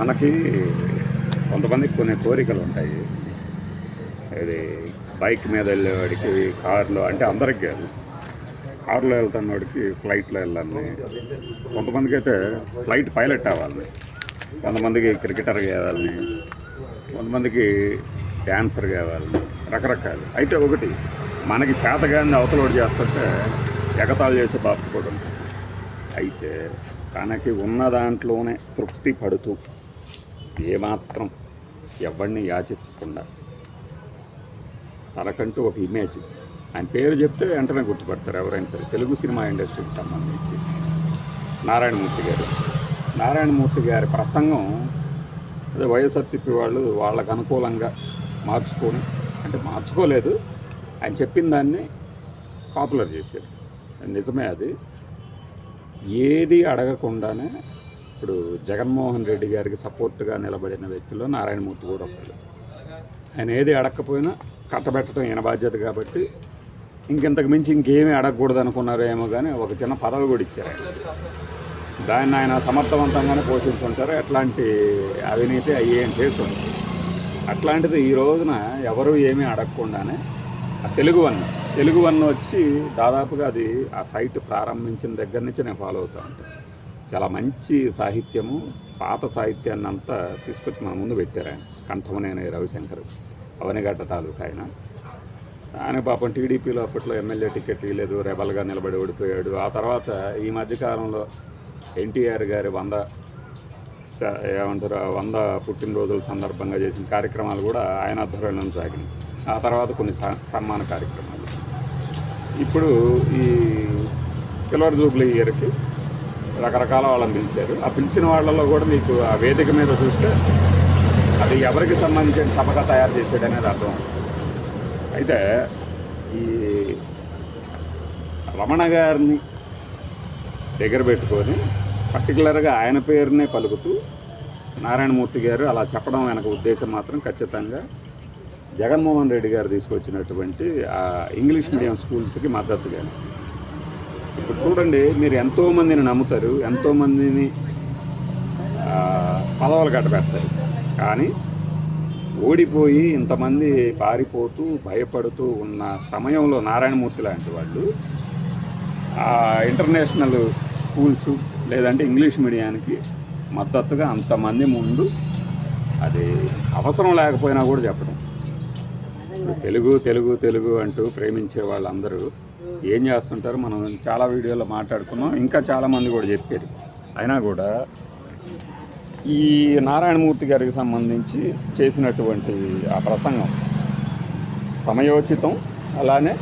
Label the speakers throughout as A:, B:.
A: మనకి కొంతమందికి కొన్ని కోరికలు ఉంటాయి. ఇది బైక్ మీద వెళ్ళేవాడికి కారులో అంటే అందరికీ కాదు. కారులో వెళ్తున్నవాడికి ఫ్లైట్లో వెళ్ళాలని. కొంతమందికి అయితే ఫ్లైట్ పైలట్ అవ్వాలని కొంతమందికి క్రికెటర్ కావాలని కొంతమందికి డ్యాన్సర్ కావాలని రకరకాలు. అయితే ఒకటి మనకి చేతగాన్ని అవతలోడు చేస్తుంటే ఎగతాళు చేసే బాబు కూడా ఉంటుంది అయితే తనకి ఉన్న దాంట్లోనే తృప్తి పడుతూ ఏమాత్రం ఎవరిని యాచించకుండా. తనకంటూ ఒక ఇమేజ్ ఆయన పేరు చెప్తే వెంటనే గుర్తుపడతారు ఎవరైనా సరే. తెలుగు సినిమా ఇండస్ట్రీకి సంబంధించి. నారాయణమూర్తి గారు. నారాయణమూర్తి గారి ప్రసంగం అదే వైఎస్ఆర్సీపీ వాళ్ళు వాళ్ళకు అనుకూలంగా మార్చుకొని అంటే మార్చుకోలేదు. ఆయన చెప్పిన దాన్ని పాపులర్ చేశారు. నిజమే అది. ఏది అడగకుండానే ఇప్పుడు జగన్మోహన్ రెడ్డి గారికి సపోర్ట్గా నిలబడిన వ్యక్తిలో నారాయణమూర్తి కూడా ఒకళ్ళు ఆయన ఏది అడగకపోయినా కట్టబెట్టడం ఈయన బాధ్యత కాబట్టి ఇంకెంతకు మించి ఇంకేమీ అడగకూడదు అనుకున్నారేమో కానీ ఒక చిన్న పదవి కూడా ఇచ్చారు. దాన్ని ఆయన సమర్థవంతంగానే పోషించుంటారు ఎట్లాంటి అవినీతి అయ్యేం చేసి అట్లాంటిది ఈ రోజున ఎవరు ఏమీ అడగకుండానే ఆ తెలుగు వన్ తెలుగు వన్ వచ్చి దాదాపుగా అది ఆ సైట్ ప్రారంభించిన దగ్గర నుంచి నేను ఫాలో అవుతూ ఉంటాను. చాలా మంచి సాహిత్యము పాత సాహిత్యాన్ని అంతా తీసుకొచ్చి మన ముందు పెట్టారు ఆయన. కంఠమనేని రవిశంకర్ అవనిగడ్డ తాలూకా ఆయన. ఆయన పాపం టీడీపీలో అప్పట్లో ఎమ్మెల్యే టికెట్ ఇవ్వలేదు రెబల్గా నిలబడి ఓడిపోయాడు. ఆ తర్వాత ఈ మధ్యకాలంలో ఎన్టీఆర్ గారి వంద ఏమంటారు వంద పుట్టినరోజుల సందర్భంగా చేసిన కార్యక్రమాలు కూడా ఆయన ఆధ్వర్యంలో సాగినాయి. ఆ తర్వాత కొన్ని స- సన్మాన కార్యక్రమాలు. ఇప్పుడు ఈ సిల్వర్ జూబ్లీ ఇయర్కి రకరకాల వాళ్ళని పిలిచారు. ఆ పిలిచిన వాళ్ళలో కూడా మీకు ఆ వేదిక మీద చూస్తే అది ఎవరికి సంబంధించిన సభగా తయారు చేసాడు అనేది అర్థం. అయితే ఈ రమణ గారిని దగ్గర పెట్టుకొని పర్టికులర్గా ఆయన పేరునే పలుకుతూ నారాయణమూర్తి గారు అలా చెప్పడం వెనక ఉద్దేశం మాత్రం ఖచ్చితంగా జగన్మోహన్ రెడ్డి గారు తీసుకొచ్చినటువంటి ఆ ఇంగ్లీష్ మీడియం స్కూల్స్కి మద్దతుగానే. ఇప్పుడు చూడండి మీరు ఎంతోమందిని నమ్ముతారు ఎంతోమందిని పదవులు కట్టబెడతారు. కానీ ఓడిపోయి ఇంతమంది పారిపోతూ భయపడుతూ ఉన్న సమయంలో నారాయణమూర్తి లాంటి వాళ్ళు ఇంటర్నేషనల్ స్కూల్స్ లేదంటే ఇంగ్లీష్ మీడియానికి మద్దతుగా అంతమంది ముందు అది అవసరం లేకపోయినా కూడా చెప్పడం. తెలుగు తెలుగు తెలుగు అంటూ ప్రేమించే వాళ్ళందరూ ఏం చేస్తుంటారు మనం చాలా వీడియోలో మాట్లాడుకున్నాం. ఇంకా చాలామంది కూడా చెప్పారు. అయినా కూడా ఈ నారాయణమూర్తి గారికి సంబంధించి చేసినటువంటి ఆ ప్రసంగం సమయోచితం. అలానే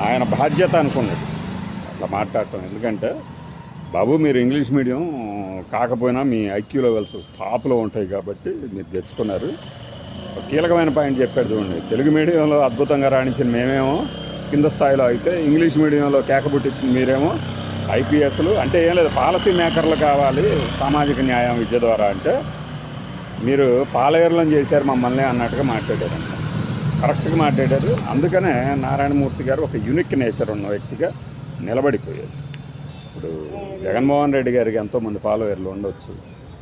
A: ఆయన బాధ్యత అనుకున్నది. అట్లా మాట్లాడటం. ఎందుకంటే బాబు మీరు ఇంగ్లీష్ మీడియం కాకపోయినా మీ ఐక్యూ లెవెల్స్ టాప్లో ఉంటాయి కాబట్టి మీరు తెచ్చుకున్నారు. కీలకమైన పాయింట్ చెప్పాడు చూడండి. తెలుగు మీడియంలో అద్భుతంగా రాణించిన మేమేమో కింద స్థాయిలో అయితే ఇంగ్లీష్ మీడియంలో కేకబుట్టించిన మీరేమో ఐపీఎస్లు అంటే ఏం లేదు పాలసీ మేకర్లు కావాలి సామాజిక న్యాయం విద్య ద్వారా అంటే మీరు పాలయర్లం చేశారు మమ్మల్ని అన్నట్టుగా మాట్లాడారు. కరెక్ట్గా మాట్లాడారు. అందుకనే నారాయణమూర్తి గారు ఒక యూనిక్ నేచర్ ఉన్న వ్యక్తిగా నిలబడిపోయారు. ఇప్పుడు జగన్మోహన్ రెడ్డి గారికి ఎంతోమంది ఫాలోవర్లు ఉండొచ్చు.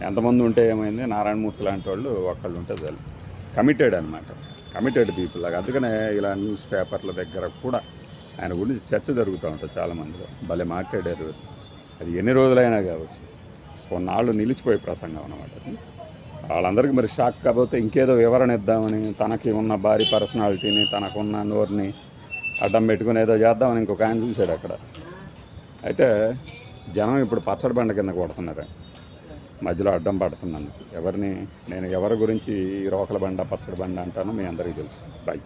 A: ఎంతమంది ఉంటే ఏమైంది? నారాయణమూర్తి లాంటి వాళ్ళు ఒక్కళ్ళు ఉంటే చాలు. కమిటెడ్ అనమాట కమిటెడ్ పీపుల్ లాగా. అందుకనే ఇలా న్యూస్ పేపర్ల దగ్గర కూడా ఆయన గురించి చర్చ జరుగుతూ ఉంటుంది చాలామందిలో. భలే మాట్లాడారు. అది ఎన్ని రోజులైనా కావచ్చు. కొన్నాళ్ళు నిలిచిపోయే ప్రసంగం అనమాట వాళ్ళందరికీ మరి షాక్ కాకపోతే ఇంకేదో వివరణ ఇద్దామని తనకి ఉన్న భారీ పర్సనాలిటీని తనకున్న నోరుని అడ్డం పెట్టుకుని ఏదో చేద్దామని ఇంకొక ఆయన చూశాడు అక్కడ. అయితే జనం ఇప్పుడు పచ్చడి బండ కింద కొడుతున్నారు మధ్యలో అడ్డం పడుతున్నాను. ఎవరిని నేను ఎవరి గురించి ఈ రోకల బండ పచ్చడి బండ అంటానో మీ అందరికీ తెలుసు. బాయ్